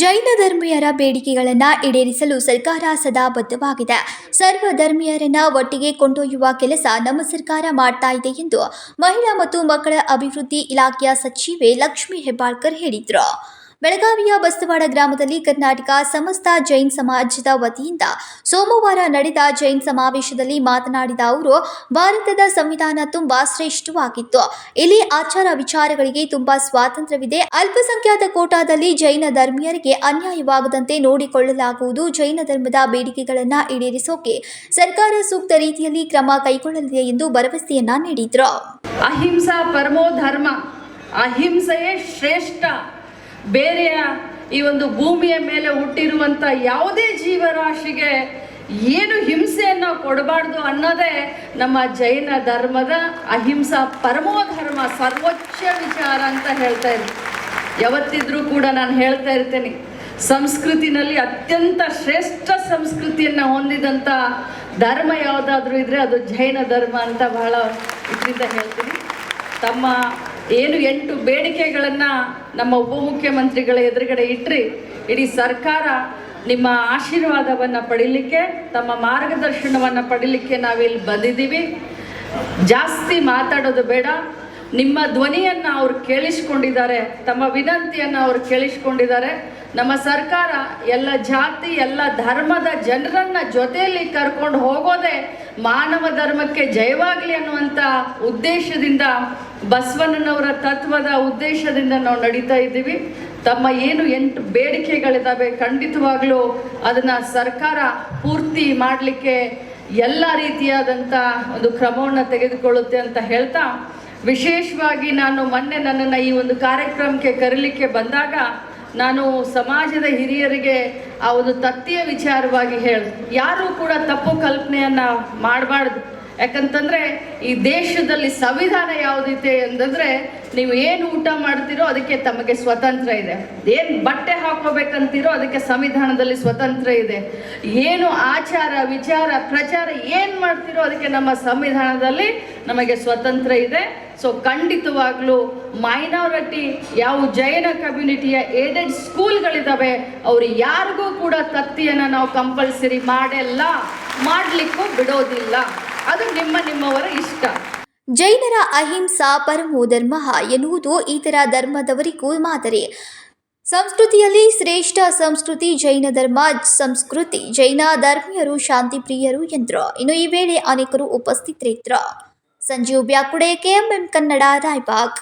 ಜೈನ ಧರ್ಮೀಯರ ಬೇಡಿಕೆಗಳನ್ನು ಈಡೇರಿಸಲು ಸರ್ಕಾರ ಸದಾ ಬದ್ಧವಾಗಿದೆ. ಸರ್ವ ಧರ್ಮೀಯರನ್ನ ಒಟ್ಟಿಗೆ ಕೊಂಡೊಯ್ಯುವ ಕೆಲಸ ನಮ್ಮ ಸರ್ಕಾರ ಮಾಡ್ತಾ ಇದೆ ಎಂದು ಮಹಿಳಾ ಮತ್ತು ಮಕ್ಕಳ ಅಭಿವೃದ್ಧಿ ಇಲಾಖೆಯ ಸಚಿವೆ ಲಕ್ಷ್ಮೀ ಹೆಬ್ಬಾಳ್ಕರ್ ಹೇಳಿದರು. ಬೆಳಗಾವಿಯ ಬಸ್ತವಾಡ ಗ್ರಾಮದಲ್ಲಿ ಕರ್ನಾಟಕ ಸಮಸ್ತ ಜೈನ್ ಸಮಾಜದ ವತಿಯಿಂದ ಸೋಮವಾರ ನಡೆದ ಜೈನ್ ಸಮಾವೇಶದಲ್ಲಿ ಮಾತನಾಡಿದ ಅವರು, ಭಾರತದ ಸಂವಿಧಾನ ತುಂಬಾ ಶ್ರೇಷ್ಠವಾಗಿತ್ತು. ಇಲ್ಲಿ ಆಚಾರ ವಿಚಾರಗಳಿಗೆ ತುಂಬಾ ಸ್ವಾತಂತ್ರ್ಯವಿದೆ. ಅಲ್ಪಸಂಖ್ಯಾತ ಕೋಟಾದಲ್ಲಿ ಜೈನ ಧರ್ಮೀಯರಿಗೆ ಅನ್ಯಾಯವಾಗದಂತೆ ನೋಡಿಕೊಳ್ಳಲಾಗುವುದು. ಜೈನ ಧರ್ಮದ ಬೇಡಿಕೆಗಳನ್ನು ಈಡೇರಿಸೋಕೆ ಸರ್ಕಾರ ಸೂಕ್ತ ರೀತಿಯಲ್ಲಿ ಕ್ರಮ ಕೈಗೊಳ್ಳಲಿದೆ ಎಂದು ಭರವಸೆಯನ್ನ ನೀಡಿದ್ರು. ಅಹಿಂಸಾ ಪರಮೋ ಧರ್ಮ, ಅಹಿಂಸೆಯೇ ಶ್ರೇಷ್ಠ. ಬೇರೆಯ ಈ ಒಂದು ಭೂಮಿಯ ಮೇಲೆ ಹುಟ್ಟಿರುವಂಥ ಯಾವುದೇ ಜೀವರಾಶಿಗೆ ಏನು ಹಿಂಸೆಯನ್ನು ಕೊಡಬಾರ್ದು ಅನ್ನೋದೇ ನಮ್ಮ ಜೈನ ಧರ್ಮದ ಅಹಿಂಸಾ ಪರಮೋ ಧರ್ಮ, ಸರ್ವೋಚ್ಚ ವಿಚಾರ ಅಂತ ಹೇಳ್ತಾ ಇದ್ದೀನಿ ಯಾವತ್ತಿದ್ರೂ ಕೂಡ ನಾನು ಹೇಳ್ತಾ ಇರ್ತೇನೆ, ಸಂಸ್ಕೃತಿನಲ್ಲಿ ಅತ್ಯಂತ ಶ್ರೇಷ್ಠ ಸಂಸ್ಕೃತಿಯನ್ನು ಹೊಂದಿದಂಥ ಧರ್ಮ ಯಾವುದಾದ್ರೂ ಇದ್ರೆ ಅದು ಜೈನ ಧರ್ಮ ಅಂತ ಬಹಳ ಇದರಿಂದ ಹೇಳ್ತೀನಿ. ತಮ್ಮ ಏನು ಎಂಟು ಬೇಡಿಕೆಗಳನ್ನು ನಮ್ಮ ಉಪಮುಖ್ಯಮಂತ್ರಿಗಳ ಎದುರುಗಡೆ ಇಟ್ಟರೆ ಇಡೀ ಸರ್ಕಾರ ನಿಮ್ಮ ಆಶೀರ್ವಾದವನ್ನು ಪಡೀಲಿಕ್ಕೆ, ತಮ್ಮ ಮಾರ್ಗದರ್ಶನವನ್ನು ಪಡೀಲಿಕ್ಕೆ ನಾವಿಲ್ಲಿ ಬಂದಿದ್ದೀವಿ. ಜಾಸ್ತಿ ಮಾತಾಡೋದು ಬೇಡ. ನಿಮ್ಮ ಧ್ವನಿಯನ್ನು ಅವರು ಕೇಳಿಸ್ಕೊಂಡಿದ್ದಾರೆ, ತಮ್ಮ ವಿನಂತಿಯನ್ನು ಅವರು ಕೇಳಿಸ್ಕೊಂಡಿದ್ದಾರೆ. ನಮ್ಮ ಸರ್ಕಾರ ಎಲ್ಲ ಜಾತಿ, ಎಲ್ಲ ಧರ್ಮದ ಜನರನ್ನ ಜೊತೆಯಲ್ಲಿ ಕರ್ಕೊಂಡು ಹೋಗೋದೇ ಮಾನವ ಧರ್ಮಕ್ಕೆ ಜಯವಾಗಲಿ ಅನ್ನುವಂಥ ಉದ್ದೇಶದಿಂದ, ಬಸವಣ್ಣನವರ ತತ್ವದ ಉದ್ದೇಶದಿಂದ ನಾವು ನಡೀತಾ ಇದ್ದೀವಿ. ತಮ್ಮ ಏನು ಎಂಟು ಬೇಡಿಕೆಗಳಿದ್ದಾವೆ ಖಂಡಿತವಾಗಲೂ ಅದನ್ನು ಸರ್ಕಾರ ಪೂರ್ತಿ ಮಾಡಲಿಕ್ಕೆ ಎಲ್ಲ ರೀತಿಯಾದಂಥ ಒಂದು ಕ್ರಮವನ್ನು ತೆಗೆದುಕೊಳ್ಳುತ್ತೆ ಅಂತ ಹೇಳ್ತಾ ವಿಶೇಷವಾಗಿ ನಾನು ಮೊನ್ನೆ ನನ್ನನ್ನು ಈ ಒಂದು ಕಾರ್ಯಕ್ರಮಕ್ಕೆ ಕರೀಲಿಕ್ಕೆ ಬಂದಾಗ ನಾನು ಸಮಾಜದ ಹಿರಿಯರಿಗೆ ಆ ಒಂದು ತತ್ತಿಯ ವಿಚಾರವಾಗಿ ಹೇಳಿ ಯಾರೂ ಕೂಡ ತಪ್ಪು ಕಲ್ಪನೆಯನ್ನು ಮಾಡಬಾರ್ದು. ಯಾಕಂತಂದರೆ ಈ ದೇಶದಲ್ಲಿ ಸಂವಿಧಾನ ಯಾವುದಿದೆ ಅಂತಂದರೆ ನೀವು ಏನು ಊಟ ಮಾಡ್ತೀರೋ ಅದಕ್ಕೆ ತಮಗೆ ಸ್ವತಂತ್ರ ಇದೆ. ಏನು ಬಟ್ಟೆ ಹಾಕೋಬೇಕಂತೀರೋ ಅದಕ್ಕೆ ಸಂವಿಧಾನದಲ್ಲಿ ಸ್ವತಂತ್ರ ಇದೆ. ಏನು ಆಚಾರ, ವಿಚಾರ, ಪ್ರಚಾರ ಏನು ಮಾಡ್ತೀರೋ ಅದಕ್ಕೆ ನಮ್ಮ ಸಂವಿಧಾನದಲ್ಲಿ ನಮಗೆ ಸ್ವತಂತ್ರ ಇದೆ. ಸೊ ಖಂಡಿತವಾಗ್ಲೂ ಮೈನಾರಿಟಿ ಯಾವ ಜೈನ ಕಮ್ಯುನಿಟಿಯ ಏಡೆಡ್ ಸ್ಕೂಲ್ಗಳಿದ್ದಾವೆ ಅವ್ರು ಯಾರಿಗೂ ಕೂಡ ತತ್ತಿಯನ್ನು ನಾವು ಕಂಪಲ್ಸರಿ ಮಾಡಲ್ಲ, ಮಾಡಲಿಕ್ಕೂ ಬಿಡೋದಿಲ್ಲ. ಅದು ನಿಮ್ಮ ನಿಮ್ಮವರ ಇಷ್ಟ. ಜೈನರ ಅಹಿಂಸಾ ಪರಮೋ ಧರ್ಮ ಎನ್ನುವುದು ಇತರ ಧರ್ಮದವರಿಗೂ ಮಾದರಿ. ಸಂಸ್ಕೃತಿಯಲ್ಲಿ ಶ್ರೇಷ್ಠ ಸಂಸ್ಕೃತಿ ಜೈನ ಧರ್ಮ, ಸಂಸ್ಕೃತಿ ಜೈನ ಧರ್ಮೀಯರು ಶಾಂತಿ ಪ್ರಿಯರು ಎಂದರು. ಇನ್ನು ಈ ವೇಳೆ ಅನೇಕರು ಉಪಸ್ಥಿತರಿದ್ದರು ಸಂಜೀವ್ ಬ್ಯಾಕುಡೆ ಕೆಎಂಎಂ ಕನ್ನಡ ರಾಯಬಾಗ್.